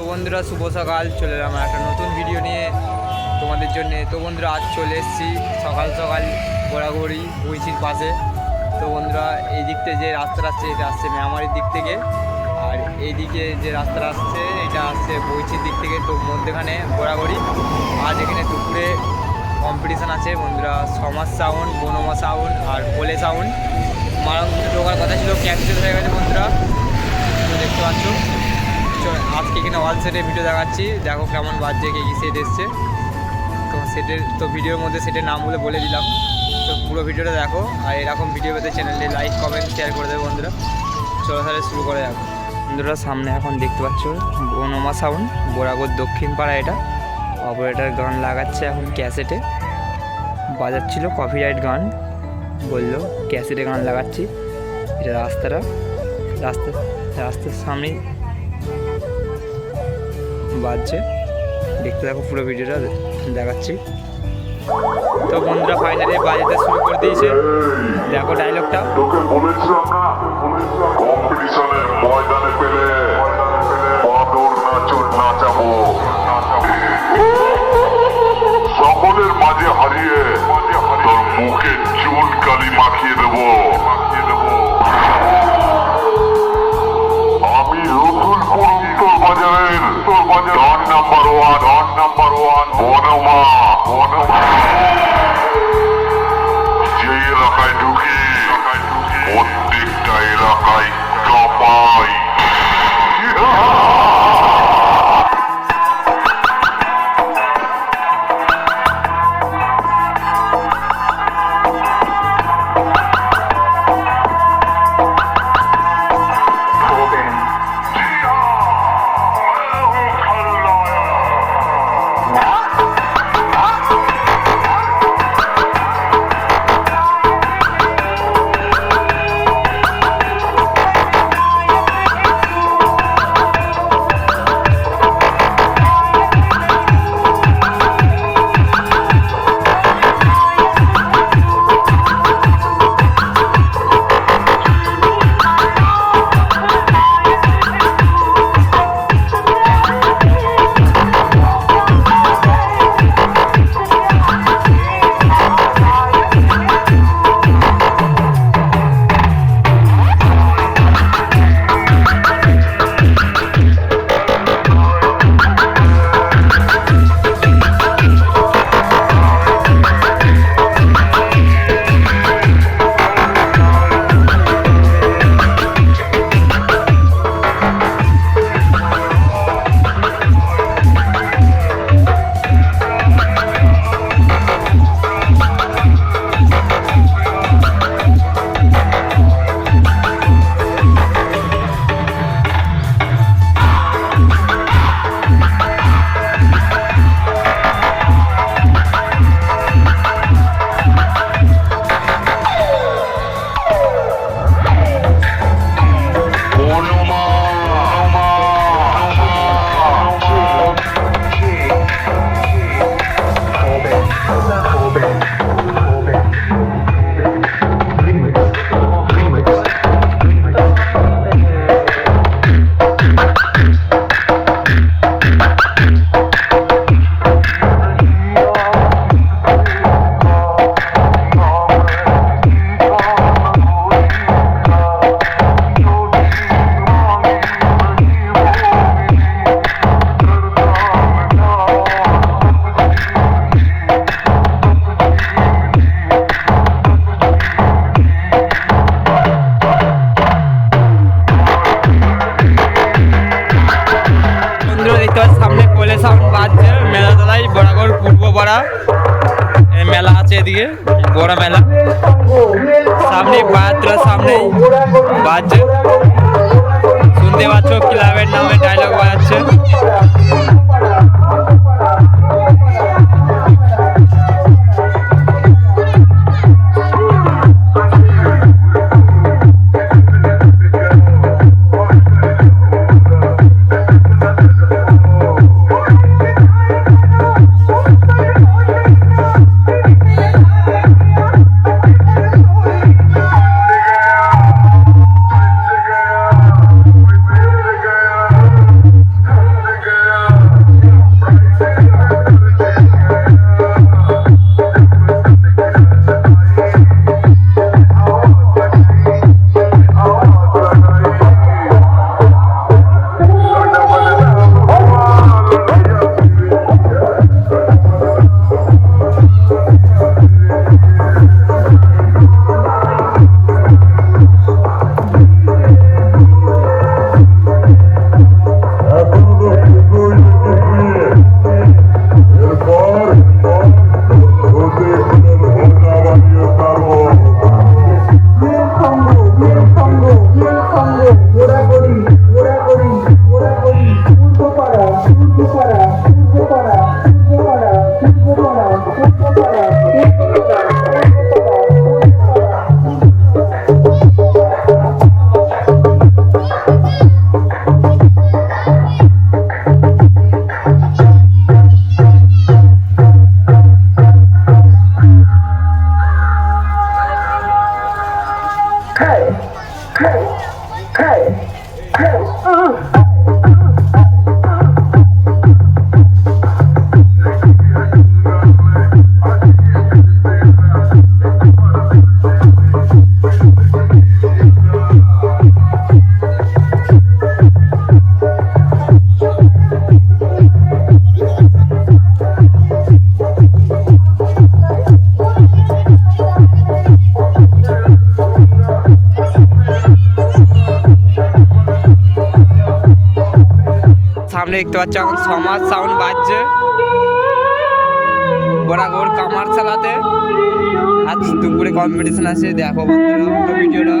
তো বন্ধুরা, শুভ সকাল, চলে এলাম একটা নতুন ভিডিও নিয়ে তোমাদের জন্য। তো বন্ধুরা, আজ চলে এসেছি সকাল সকাল ঘোরাঘুরি বইচির পাশে। তো বন্ধুরা, এই দিক থেকে যে রাস্তাটা আসছে, এটা আসছে মেমারির দিক থেকে। আর এইদিকে যে রাস্তা আসছে, এটা আসছে বইচির দিক থেকে, তো মধ্যেখানে ঘোরাঘুরি। আজ এখানে দুপুরে কম্পিটিশান আছে, বন্ধুরা, সমাজ সাউন্ড বনমা সাউন্ড আর কোলে সাউন্ড মারাং ঢোকার কথা ছিল ক্যান্সেল হয়ে গেছে বন্ধুরা। দেখতে পাচ্ছ। আজকে এখানে অল সেটের ভিডিও দেখাচ্ছি। দেখো কেমন বাজছে, কে কি সেট এসছে। তো সেটের তো ভিডিওর মধ্যে সেটের নামগুলো বলে দিলাম। তো পুরো ভিডিওটা দেখো। আর এরকম ভিডিও পেতে চ্যানেলে লাইক কমেন্ট শেয়ার করে দেবে বন্ধুরা। চলো তাহলে শুরু করে যাব বন্ধুরা, সামনে এখন দেখতে পাচ্ছ বনমা সাউন্ড বোরাগর দক্ষিণ পাড়া এটা। অপারেটার গান লাগাচ্ছে এখন ক্যাসেটে বাজাচ্ছিল কপিরাইট গান। বলল ক্যাসেটে গান লাগাচ্ছি। এটা রাস্তাটা। রাস্তা রাস্তার সামনেই বাজছে। দেখতে দেখো পুরো ভিডিওটা দেখাচ্ছি। তো বন্ধুরা ফাইনালি বাজাতে শুরু করে দিয়েছে। দেখো ডায়লগটা কম্পিটিশনের ময়দানে পেলে সকলের মাঝে হারিয়ে তোর মুখে চুন কালি মাখিয়ে দেবো। 我的妈，我的妈 বড় মেলা সামনে বায়াতলার সামনেই বাজছে শুনতে পাচ্ছ ক্লাবের নামে ডায়লগ বাজাচ্ছে সামনে দেখতে পাচ্ছ এখন সমাজ সাউন্ড বাজছে। বরাগর কামার চালাতে। আজ দুপুরে কম্পিটিশন আছে, দেখো বন্ধুরা ভিডিওটা।